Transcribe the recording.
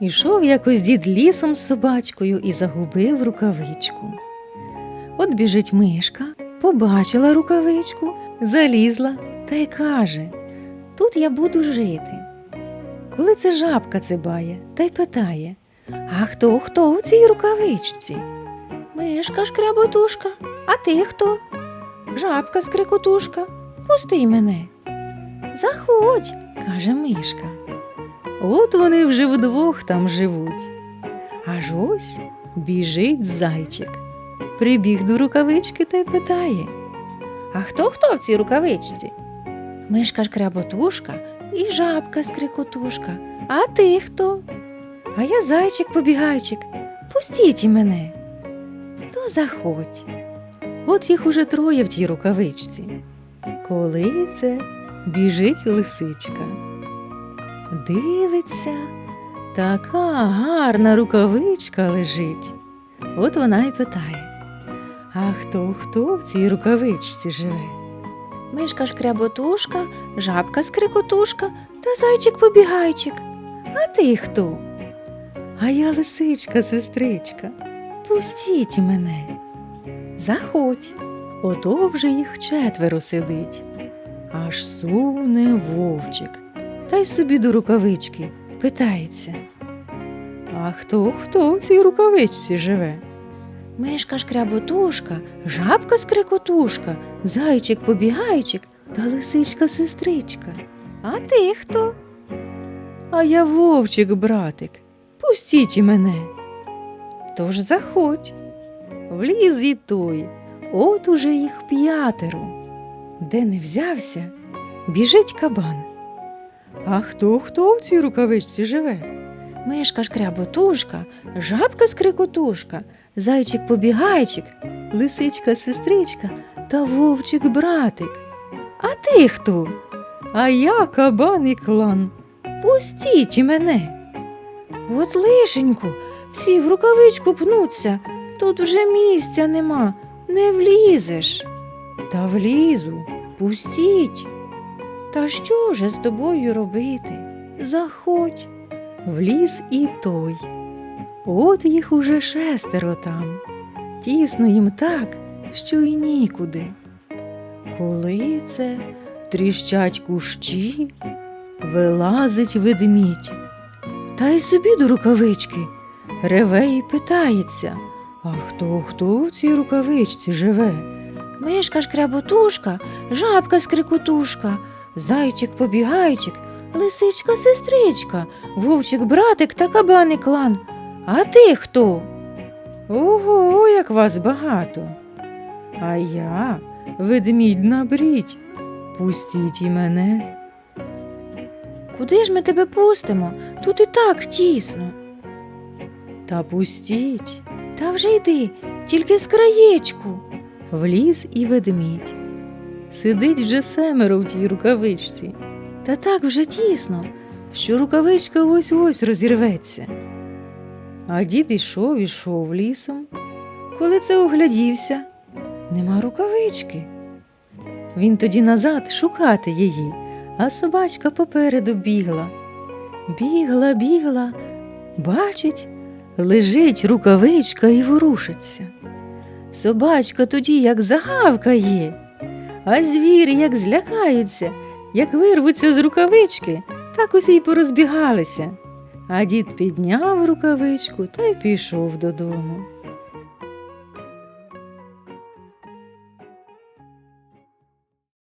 Ішов якось дід лісом з собачкою і загубив рукавичку. От біжить мишка, побачила рукавичку, залізла та й каже: Тут я буду жити. Коли це жабка цибає та й питає: А хто хто у цій рукавичці? Мишка шкряботушка, а ти хто? Жабка скрикотушка, пусти мене. Заходь, каже мишка. От вони вже вдвох там живуть. Аж ось біжить зайчик. Прибіг до рукавички та й питає. А хто хто в цій рукавичці? Мишка шкряботушка і жабка скрикотушка. А ти хто? А я зайчик побігайчик. Пустіть і мене. То заходь. От їх уже троє в тій рукавичці. Коли це біжить лисичка. Дивиться, така гарна рукавичка лежить. От вона й питає: А хто хто в цій рукавичці живе? Мишка шкряботушка, жабка скрикотушка та зайчик побігайчик. А ти хто? А я лисичка, сестричка. Пустіть мене. Заходь. Ото вже їх четверо сидить. Аж суне вовчик та й собі до рукавички питається. А хто хто в цій рукавичці живе? Мишка шкряботушка, жабка скрикотушка, зайчик побігайчик та лисичка сестричка. А ти хто? А я вовчик, братик. Пустіть і мене. Тож заходь. Вліз і той, от уже їх п'ятеро. Де не взявся, біжить кабан. А хто хто в цій рукавичці живе? Мишка шкряботушка, жабка скрикотушка, зайчик побігайчик, лисичка сестричка та вовчик братик. А ти хто? А я кабан і клан. Пустіть мене. От лишеньку, всі в рукавичку пнуться, тут вже місця нема, не влізеш. Та влізу, пустіть. Та що же з тобою робити? Заходь. Вліз і той. От їх уже шестеро там. Тісно їм так, що й нікуди. Коли це тріщать кущі, вилазить ведмідь. Та й собі до рукавички реве і питається, а хто хто в цій рукавичці живе? Мишка шкряботушка, жабка скрикотушка, зайчик побігайчик, лисичка сестричка, вовчик братик та кабаний клан. А ти хто? Ого, як вас багато. А я ведмідь набрідь. Пустіть і мене. Куди ж ми тебе пустимо? Тут і так тісно. Та пустіть. Та вже йди, тільки з краєчку. Вліз і ведмідь. Сидить вже семеро в тій рукавичці. Та так вже тісно, що рукавичка ось ось розірветься. А дід ішов, ішов лісом. Коли це оглядівся, нема рукавички. Він тоді назад шукати її, а собачка попереду бігла. Бігла, бігла, бачить, лежить рукавичка і ворушиться. Собачка тоді як загавкає, а звірі як злякаються, як вирвуться з рукавички, так усі й порозбігалися. А дід підняв рукавичку та й пішов додому.